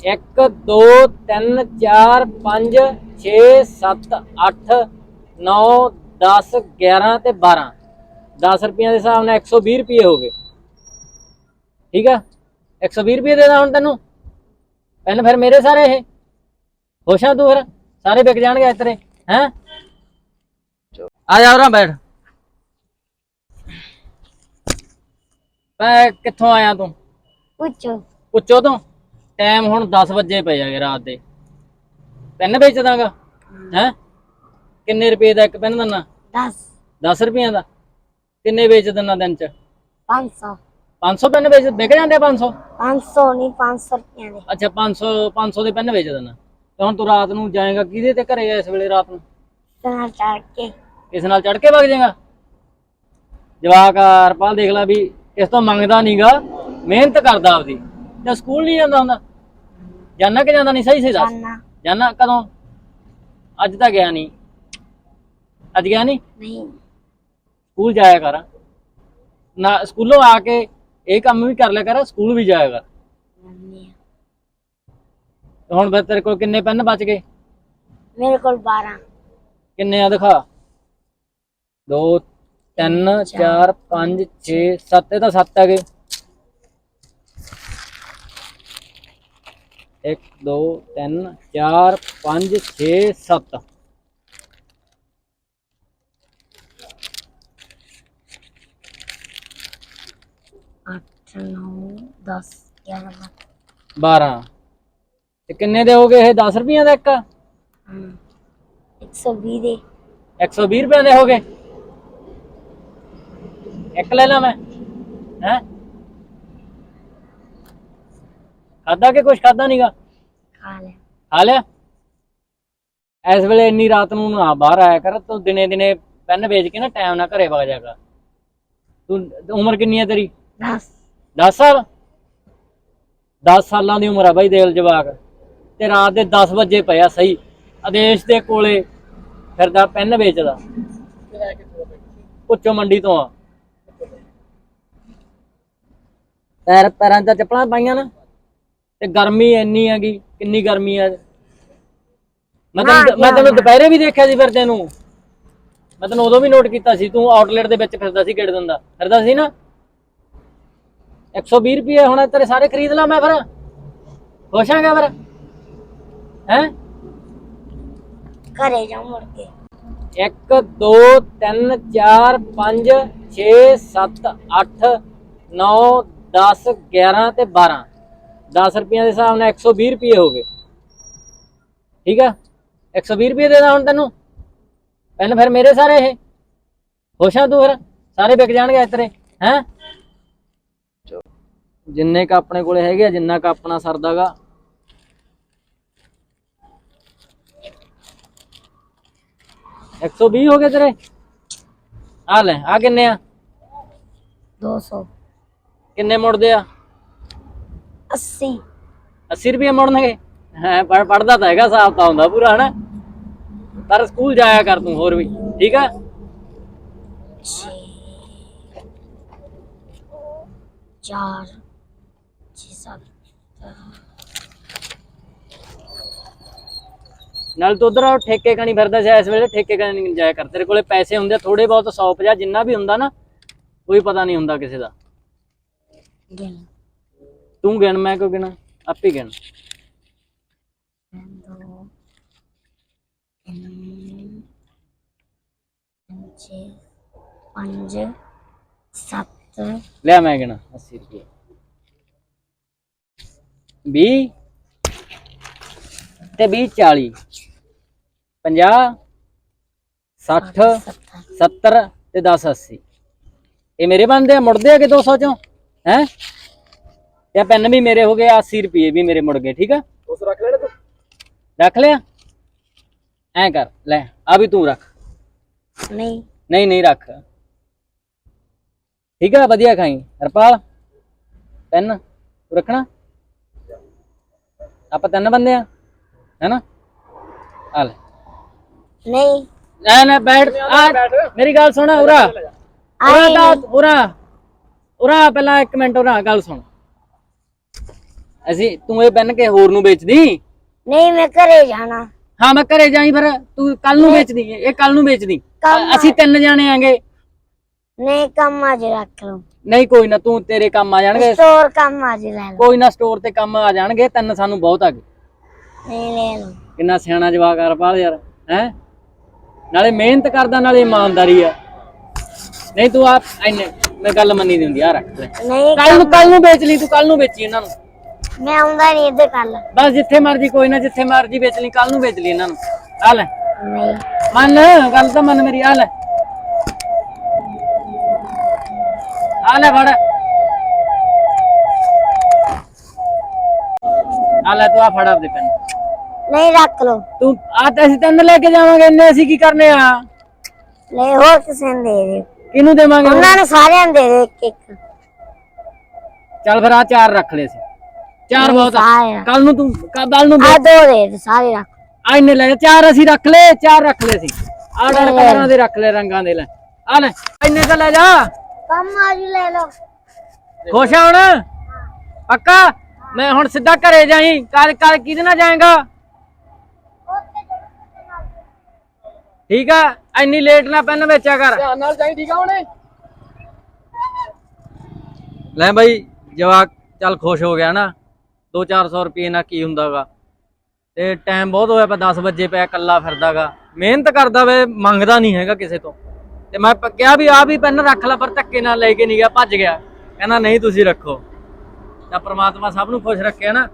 1 2 3 4 5 6 7 8 9 10 11 ਤੇ 12 10 ਰੁਪਈਆਂ ਦੇ ਹਿਸਾਬ ਨਾਲ 120 ਰੁਪਏ ਹੋ ਗਏ। ਠੀਕ ਆ? 120 ਰੁਪਏ ਦੇ ਦਾਂ ਹੁਣ ਤੈਨੂੰ? ਪੈਨ ਫਿਰ ਮੇਰੇ ਸਾਰੇ ਇਹ। ਖੁਸ਼ਾਂ ਤੂੰ ਫਿਰ? ਸਾਰੇ ਵਿਕ ਜਾਣਗੇ ਇਸ ਹੈ? ਆ ਜਾ ਉਰਾਂ ਬੈਠ। ਪੈ ਕਿੱਥੋਂ ਆਇਆ ਤੂੰ? ਪੁੱਛੋ। ਪੁੱਛੋ ਤੋਂ? ਟਾਈਮ ਹੁਣ 10 ਵਜੇ ਪਏ ਜਾਗੇ ਰਾਤ ਦੇ। ਪੈਨ ਵੇਚ ਦਾਂਗਾ ਹੈ? ਕਿੰਨੇ ਰੁਪਏ ਦਾ ਇੱਕ ਪੈਨ ਦਿੰਨਾ? 10 10 ਰੁਪਈਆਂ ਦਾ? ਕਿੰਨੇ ਵੇਚ ਦਿੰਨਾ ਦਿਨ ਚ? 500 500 ਪੈਨ ਵੇਚ ਵਿਕ ਜਾਂਦੇ ਆ 500 500 ਨਹੀਂ 500 ਰੁਪਏ ਦੇ। ਅੱਛਾ 500 500 ਦੇ ਪੈਨ ਵੇਚ ਦਿੰਨਾ। ਤੇ ਹੁਣ ਤੂੰ ਰਾਤ ਨੂੰ ਜਾਏਗਾ ਕਿਹਦੇ ਤੇ ਘਰੇ ਇਸ ਵੇਲੇ ਰਾਤ ਨੂੰ? ਤਨਾ ਚੜ ਕੇ। ਕਿਸ ਨਾਲ ਚੜ ਕੇ ਵਗ ਜਾਏਗਾ? ਜਵਾਕ ਹਰਪਾਲ ਦੇਖ ਲੈ ਵੀ ਇਸ ਤੋਂ ਮੰਗਦਾ ਨਹੀਂਗਾ ਮਿਹਨਤ ਕਰਦਾ ਆਪਦੀ। ਤੇ ਸਕੂਲ ਨਹੀਂ ਜਾਂਦਾ ਹੁੰਦਾ? ਜਾਣਾ ਕਿ ਜਾਂਦਾ ਨਹੀਂ? ਸਹੀ ਸਹੀ ਦੱਸ। ਜਾਨਾ। ਕਦੋਂ? ਅੱਜ ਤਾਂ ਗਿਆ ਨਹੀਂ। ਅੱਜ ਗਿਆ ਨਹੀਂ? ਨਹੀਂ। ਸਕੂਲ ਜਾਇਆ ਕਰ। ਨਾ ਸਕੂਲੋਂ ਆ ਕੇ ਇਹ ਕੰਮ ਵੀ ਕਰ ਲਿਆ ਕਰ ਸਕੂਲ ਵੀ ਜਾਇਆ ਕਰ। ਹੁਣ ਫਿਰ ਤੇਰੇ ਕੋਲ ਕਿੰਨੇ ਪੈਨ ਬਚ ਗਏ? ਮੇਰੇ ਕੋਲ 12 ਕਿੰਨੇ ਆ ਦਿਖਾ? 2 3 4 5 6 7 ਇਹ ਤਾਂ 7 ਹੈਗੇ। 1 2 3 4 5 6 7 8 9 10 11 12 ਤੇ ਕਿੰਨੇ ਦੇ ਹੋਗੇ ਇਹ? 10 ਰੁਪਈਆਂ ਦਾ ਇੱਕ? ਹਾਂ 120 ਦੇ। 120 ਰੁਪਏ ਦੇ ਹੋਗੇ ਇੱਕ ਲੈ ਲਾ ਮੈਂ ਹੈ? ਖਾਦਾ ਕਿ ਕੁਛ ਖਾਦਾ ਨਹੀਂਗਾ ਖਾ ਲੈ ਖਾ ਲਿਆ? ਇਸ ਵੇਲੇ ਇੰਨੀ ਰਾਤ ਨੂੰ ਨਾ ਬਾਹਰ ਆਇਆ ਕਰ ਤੂੰ ਦਿਨੇ ਦਿਨੇ ਪੈਨ ਵੇਚ ਕੇ ਨਾ ਟਾਈਮ ਨਾਲ ਘਰੇ ਵਗ ਜਾ ਕਰ। ਤੂੰ ਉਮਰ ਕਿੰਨੀ ਹੈ ਤੇਰੀ? 10 10 ਸਾਲ? 10 ਸਾਲਾਂ ਦੀ ਉਮਰ ਆ ਬਾਈ ਦੇਲ ਜਵਾਕ। ਤੇ ਰਾਤ ਦੇ 10 ਵਜੇ ਪਿਆ ਸਹੀ। ਆਦੇਸ਼ ਦੇ ਕੋਲੇ ਫਿਰਦਾ ਪੈਨ ਵੇਚਦਾ। ਉੱਚੋ ਮੰਡੀ ਤੋਂ ਆ। ਪੈਰ ਪੈਰਾਂ 'ਚ ਚੱਪਲਾਂ ਪਾਈਆਂ ਨਾ। ਤੇ ਗਰਮੀ ਇੰਨੀ ਹੈਗੀ ਕਿੰਨੀ ਗਰਮੀ ਆ ਮੈਂ ਤੈਨੂੰ ਮੈਂ ਤੈਨੂੰ ਦੁਪਹਿਰੇ ਵੀ ਦੇਖਿਆ ਸੀ ਫਿਰ ਤੈਨੂੰ ਮੈਂ ਤੈਨੂੰ ਉਦੋਂ ਵੀ ਨੋਟ ਕੀਤਾ ਸੀ ਤੂੰ ਆਊਟਲੈਟ ਦੇ ਵਿੱਚ ਫਿਰਦਾ ਸੀ ਗੇੜ ਦਿੰਦਾ ਫਿਰਦਾ ਸੀ ਨਾ? 120 ਰੁਪਏ ਹੁਣ ਤੇਰੇ ਸਾਰੇ ਖਰੀਦ ਲਾ ਮੈਂ ਫਿਰ। ਖੁਸ਼ ਆਂਗਾ ਫਿਰ? ਹੈ? ਘਰੇ ਜਾਉਂ ਮੁੜ ਕੇ। 1 2 3 4 5 6 7 8 9 10 11 ਤੇ 12 10 ਰੁਪਈਆਂ ਦੇ ਹਿਸਾਬ ਨਾਲ 120 ਰੁਪਏ ਹੋ ਗਏ। ਠੀਕ ਆ? 120 ਰੁਪਏ ਦੇ ਦਾਂ ਹੁਣ ਤੈਨੂੰ? ਪੈਨ ਫਿਰ ਮੇਰੇ ਸਾਰੇ ਇਹ। ਆ ਤੂੰ ਫਿਰ? ਸਾਰੇ ਵਿਕ ਜਾਣਗੇ ਇਸ ਤੇਰੇ ਹੈ? ਜਿੰਨੇ ਕ ਆਪਣੇ ਕੋਲੇ ਹੈਗੇ ਆ ਜਿੰਨਾ ਕ ਆਪਣਾ ਸਰਦਾਗਾ। ਇੱਕ ਸੌ ਵੀਹ ਹੋ ਗਏ ਤੇਰੇ? ਆ ਲੈ ਆ ਕਿੰਨੇ ਆ? 200 ਕਿੰਨੇ ਮੁੜਦੇ ਆ? 80 80 ਰੁਪਏ ਮੁੜਨਗੇ। ਹੈ ਪੜ ਪੜਦਾ ਤਾਂ ਹੈਗਾ ਹਿਸਾਬ ਤਾਂ ਹੁੰਦਾ ਪੂਰਾ ਹਨਾ? ਪਰ ਸਕੂਲ ਜਾਇਆ ਕਰ ਤੂੰ ਹੋਰ ਵੀ ਠੀਕ ਆ? ਚਾਰ ਛੇ ਸੱਤ। ਨਾਲ ਤੂੰ ਉਧਰ ਠੇਕੇ ਕਣੀ ਫਿਰਦਾ ਸੀ ਇਸ ਵੇਲੇ ਠੇਕੇ ਕਣੀ ਨਹੀਂ ਜਾਇਆ ਕਰ। ਤੇਰੇ ਕੋਲੇ ਪੈਸੇ ਹੁੰਦੇ ਆ ਥੋੜੇ ਬਹੁਤ 150 ਜਿੰਨਾ ਵੀ ਹੁੰਦਾ ਨਾ ਕੋਈ ਪਤਾ ਨਹੀਂ ਹੁੰਦਾ ਕਿਸੇ ਦਾ। ਤੂੰ ਗਿਣ, ਮੈਂ ਕਿਉਂ ਗਿਣਾ? ਆਪੇ ਗਿਣ। ਦੋ ਛੇ ਪੰਜ ਸੱਤ ਲਿਆ ਮੈਂ ਗਿਣਾ 80 ਰੁਪਏ। 20 ਤੇ 20 40 50 60 ਸੱਤਰ 70 ਤੇ 10 80 ਇਹ ਮੇਰੇ ਬੰਦੇ ਆ, ਮੁੜਦੇ ਆ ਕਿ 200 ਚੋਂ? ਹੈ? ਤੇ ਪੈਨ ਵੀ ਮੇਰੇ ਹੋ ਗਏ 80 ਰੁਪਏ ਵੀ ਮੇਰੇ ਮੁੜ ਗਏ ਠੀਕ ਆ? ਉਸ ਰੱਖ ਲੈਣਾ ਤੂੰ? ਰੱਖ ਲਿਆ? ਐ ਕਰ ਲੈ ਆ ਵੀ ਤੂੰ ਰੱਖ। ਨਹੀਂ। ਨਹੀਂ ਨਹੀਂ ਰੱਖ। ਠੀਕ ਆ ਵਧੀਆ ਖਾਈ। ਹਰਪਾਲ ਪੈਨ ਤੂੰ ਰੱਖਣਾ? ਆਪਾਂ ਤਿੰਨ ਬੰਦੇ ਆ ਹੈਨਾ? ਆ ਲੈ। ਨਹੀਂ। ਨਾ ਨਾ ਬੈਠ। ਆ ਮੇਰੀ ਗੱਲ ਸੁਣ ਉਰਾ। ਉਰਾ ਦਾ ਉਰਾ। ਉਰਾ ਪਹਿਲਾਂ ਇੱਕ ਮਿੰਟ ਉਰਾ ਗੱਲ ਸੁਣ। ਅਸੀਂ ਤੂੰ ਇਹ ਬੰਨ ਕੇ ਹੋਰ ਨੂੰ ਵੇਚਦੀ? ਨਹੀਂ ਮੈਂ ਘਰੇ ਜਾਣਾ। ਹਾਂ ਮੈਂ ਘਰੇ ਜਾਈ ਫਿਰ। ਤੂੰ ਕੱਲ ਨੂੰ ਵੇਚਦੀ ਇਹ ਕੱਲ ਨੂੰ ਵੇਚਦੀ। ਕੰਮ ਅਸੀਂ ਤਿੰਨ ਜਾਣੇ ਆਂਗੇ। ਨਹੀਂ ਕੰਮ ਅੱਜ ਰੱਖ ਲਓ। ਨਹੀਂ ਕੋਈ ਨਾ ਤੂੰ ਤੇਰੇ ਕੰਮ ਆ ਜਾਣਗੇ। ਸਟੋਰ ਕੰਮ ਅੱਜ ਲੈ ਲਓ। ਕੋਈ ਨਾ ਸਟੋਰ ਤੇ ਕੰਮ ਆ ਜਾਣਗੇ ਤਿੰਨ ਸਾਨੂੰ ਬਹੁਤ ਆ ਗਏ। ਨਹੀਂ ਲੈ ਲਓ। ਕਿੰਨਾ ਸਿਆਣਾ ਜਵਾਕ ਕਰ ਪਾਲ ਯਾਰ ਹੈ? ਨਾਲੇ ਮਿਹਨਤ ਕਰਦਾ ਨਾਲੇ ਇਮਾਨਦਾਰੀ ਆ। ਨਹੀਂ ਤੂੰ ਆ ਐਨੇ ਮੈਂ ਗੱਲ ਮੰਨੀ ਦੀ ਹੁੰਦੀ ਆ ਰੱਖ ਲੈ। ਨਹੀਂ ਕੱਲ ਨੂੰ ਕੱਲ ਨੂੰ ਵੇਚ ਲਈ ਤੂੰ ਕੱਲ ਨੂੰ ਵੇਚੀ ਇਹਨਾਂ ਨੂੰ। ਮੈਂ ਆਉਂਦਾ ਨਹੀਂ ਇੱਧਰ ਕੱਲ ਬਸ ਜਿੱਥੇ ਮਰਜ਼ੀ ਕੋਈ ਨਾ ਜਿੱਥੇ ਮਰਜ਼ੀ ਵੇਚ ਲਈ ਕੱਲ ਨੂੰ ਵੇਚ ਲਈ ਇਹਨਾਂ ਨੂੰ। ਆ ਲੈ। ਨਹੀਂ ਮੰਨ ਗੱਲ ਤਾਂ ਮੰਨ ਮੇਰੀ ਆ ਲੈ। ਆ ਲੈ ਫੜ। ਆ ਲੈ ਤੂੰ ਆ ਫੜ ਆਪਦੇ ਪੈਨ। ਨਹੀਂ ਰੱਖ ਲਓ। ਤੂੰ ਆ ਤਾਂ ਅਸੀਂ ਤੈਨੂੰ ਲੈ ਕੇ ਜਾਵਾਂਗੇ ਇੰਨੇ ਅਸੀਂ ਕੀ ਕਰਨੇ ਆ? ਨਹੀਂ ਹੋਰ ਕਿਸੇ ਨੂੰ ਦੇ ਦਿਓ। ਕਿਹਨੂੰ ਦੇਵਾਂਗੇ? ਉਹਨਾਂ ਨੂੰ ਸਾਰਿਆਂ ਨੂੰ ਦੇ ਦਿਓ ਇੱਕ ਇੱਕ ਚੱਲ ਫਿਰ ਆ ਚਾਰ ਰੱਖ ਲੈ ਸੀ ਚਾਰ ਬਹੁਤ ਆ। ਕੱਲ ਨੂੰ ਤੂੰ ਕੱਲ ਨੂੰ ਆ ਦੋ ਦੇ ਸਾਰੇ ਰੱਖ। ਆ ਇੰਨੇ ਲੈ ਜਾ। ਚਾਰ ਅਸੀਂ ਰੱਖ ਲੈ ਚਾਰ ਰੱਖ ਲੈ ਸੀ ਆ ਡਰ ਕਲਰਾਂ ਦੇ ਰੱਖ ਲੈ ਰੰਗਾਂ ਦੇ ਲੈ। ਆ ਲੈ ਇੰਨੇ ਤਾਂ ਲੈ ਜਾ। ਕੰਮ ਅੱਜ ਲੈ ਲਓ। ਖੁਸ਼ ਆ ਹੁਣ? ਪੱਕਾ? ਮੈਂ ਹੁਣ ਸਿੱਧਾ ਘਰੇ ਜਾਈ। ਕੱਲ ਕੱਲ ਕਿਹਦੇ ਨਾਲ ਜਾਏਗਾ? ਠੀਕ ਆ? ਇੰਨੀ ਲੇਟ ਨਾ ਪੈਨ ਵੇਚਿਆ ਕਰ ਧਿਆਨ ਨਾਲ ਜਾਈ ਠੀਕ ਆ ਹੁਣੇ? ਲੈ ਬਾਈ ਜਵਾਕ ਚੱਲ ਖੁਸ਼ ਹੋ ਗਿਆ ਨਾ। 2-400 ਰੁਪਏ ਨਾਲ ਕੀ ਹੁੰਦਾਗਾ। ਤੇ ਟਾਈਮ ਬਹੁਤ ਹੋਇਆ ਪਿਆ 10 ਵਜੇ ਪਿਆ ਕੱਲਾ ਫਿਰਦਾਗਾ। ਮਿਹਨਤ ਕਰਦਾ ਵੇ, ਮੰਗਦਾ ਨਹੀਂ ਹੈਗਾ ਕਿਸੇ ਤੋਂ। ਤੇ ਮੈਂ ਕਿਹਾ ਵੀ ਆ ਵੀ ਪੈਨ ਰੱਖ ਲੈ, ਪਰ ਧੱਕੇ ਨਾਲ ਲੈ ਕੇ ਨਹੀਂ ਗਿਆ, ਭੱਜ ਗਿਆ। ਕਹਿੰਦਾ, ਨਹੀਂ, ਤੁਸੀਂ ਰੱਖੋ। ਤਾਂ ਪ੍ਰਮਾਤਮਾ ਸਭ ਨੂੰ ਖੁਸ਼ ਰੱਖਿਆ ਨਾ